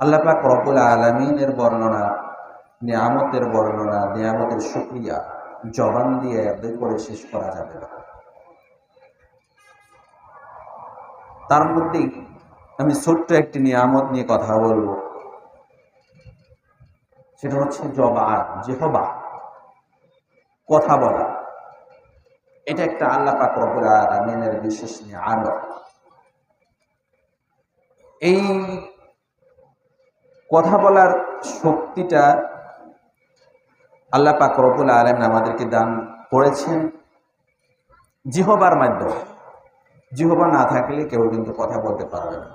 আল্লাহ পাক রব্বুল আলমিনের বর্ণনা, নিয়ামতের বর্ণনা, নিয়ামতের সুক্রিয়া জবান দিয়ে আদায় করে শেষ করা যাবে না। তার মধ্যেই আমি ছোট্ট একটি নিয়ামত নিয়ে কথা বলব। সেটা হচ্ছে জবান জেহবা, কথা বলা। এটা একটা আল্লাহ পাক রব্বুল আলমিনের বিশেষ নিয়ামত। এই কথা বলার শক্তিটা আল্লাহ পাক রব্বুল আলম আমাদেরকে দান করেছেন জিহবার মাধ্যমে। জিহবা না থাকলে কেউ কিন্তু কথা বলতে পারবে না।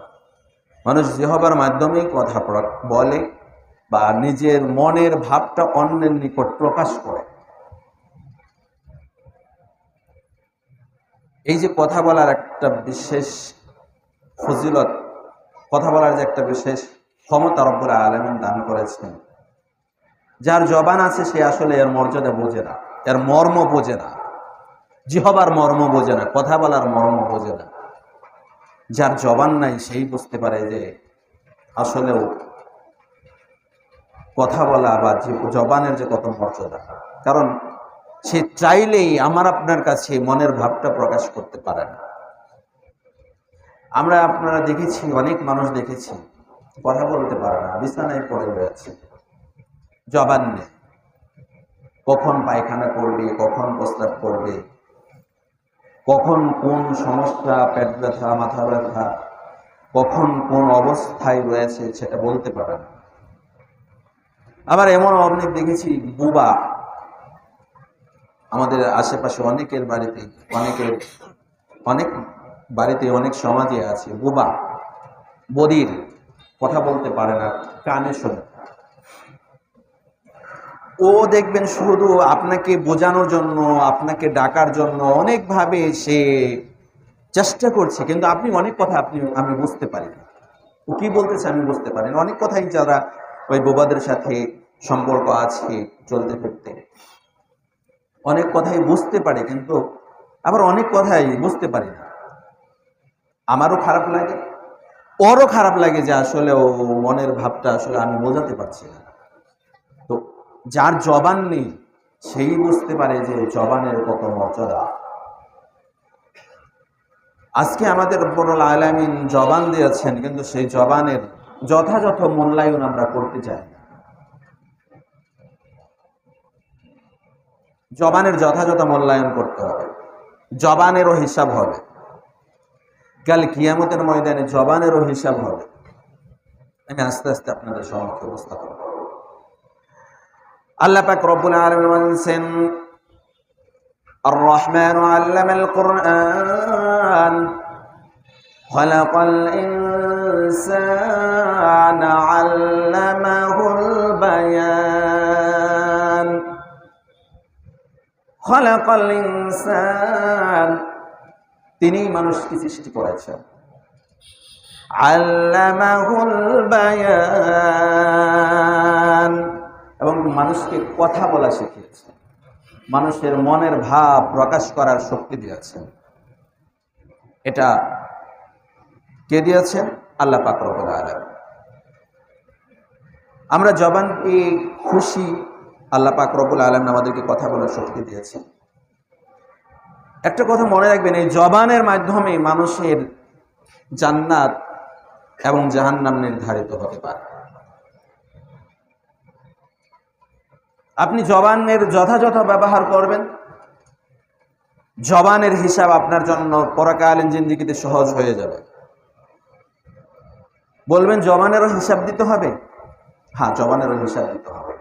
মানুষ জিহবার মাধ্যমেই কথা বলে বা নিজের মনের ভাবটা অন্যের নিকট প্রকাশ করে। এই যে কথা বলার একটা বিশেষ ফজিলত, কথা বলার যে একটা বিশেষ ক্ষমতা রব্বুল আলমিন দান করেছেন। যার জবান আছে সে আসলে এর মর্যাদা বোঝে না। এর মর্ম বোঝে না। জিহবার মর্ম বোঝে না, কথা বলার মর্ম বোঝে না। যার জবান নাই সেই বুঝতে পারে যে আসলেও কথা বলা বা জবানের যে কত মর্যাদা। কারণ সে চাইলেই আমার আপনার কাছে মনের ভাবটা প্রকাশ করতে পারে না। আমরা আপনারা দেখেছি, অনেক মানুষ দেখেছি কথা বলতে পারে না, বিছানায় পড়ে রয়েছে। জবান নেই কখন পায়খানা করবে, কখন প্রস্তাব করবে, কখন কোন সমস্যা, পেট ব্যথা, মাথা ব্যথা, কখন কোন অবস্থায় রয়েছে সেটা বলতে পারে না। আবার এমন অনেক দেখেছি, বুবা। আমাদের আশেপাশে অনেকের বাড়িতে, অনেকের, অনেক বাড়িতে অনেক সমাজে আছে, বুবা। বদির। কথা বলতে পারে না, কানে শোনে। ও দেখবেন শুধু আপনাকে বোঝানোর জন্য, আপনাকে ডাকার জন্য অনেকভাবে সে চেষ্টা করছে, কিন্তু আপনি অনেক কথা আপনি, আমি বুঝতে পারি ও কি বলতেছে আমি বুঝতে পারি অনেক কথাই যারা ওই বোবাদের সাথে সম্পর্ক আছে চলতে ফিরতে। অনেক কথাই বুঝতে পারে, কিন্তু আবার অনেক কথাই বুঝতে পারি না। আমারও খারাপ লাগে। ওরও খারাপ লাগে যে আসলে ও মনের ভাবটা আসলে আমি বোঝাতে পারছি না। তো যার জবান নেই, সেই বুঝতে পারে যে জবানের কত মর্যাদা। আজকে আমাদের বড়ল আলামিন জবান দিয়েছেন, কিন্তু সেই জবানের যথাযথ মূল্যায়ন আমরা করতে চাই। জবানের যথাযথ মূল্যায়ন করতে হবে। জবানেরও হিসাব হবে। কাল কিয়ামতের ময়দানে জবানেরও হিসাব হবে আমি আস্তে আস্তে আপনাদের সম্মুখে উপস্থাপন করব আল্লাহ পাক রব্বুল আলামিন বলেন الرحمن علم القرآن خلق الإنسان علمه البيان خلق الإنسان তিনি মানুষকে সৃষ্টি করেছেন। এবং মানুষকে কথা বলা শিখিয়েছেন মানুষের মনের ভাব প্রকাশ করার শক্তি দিয়েছেন। এটা কে দিয়েছেন? আল্লাহ পাক রব্বুল আলামিন। আমরা জবান পেয়ে খুশি আল্লাহ পাক রব্বুল আলম আমাদেরকে কথা বলার শক্তি দিয়েছেন। একটা কথা মনে রাখবেন, এই জবানের মাধ্যমে মানুষের জান্নাত এবং জাহান্নাম নির্ধারিত হতে পারে। আপনি জবানের যথাযথ ব্যবহার করবেন। জবানের হিসাব আপনার জন্য পরাকালীন জিন্দিগিতে সহজ হয়ে যাবে। বলবেন, জবানেরও হিসাব দিতে হবে? হ্যাঁ জবানেরও হিসাব দিতে হবে।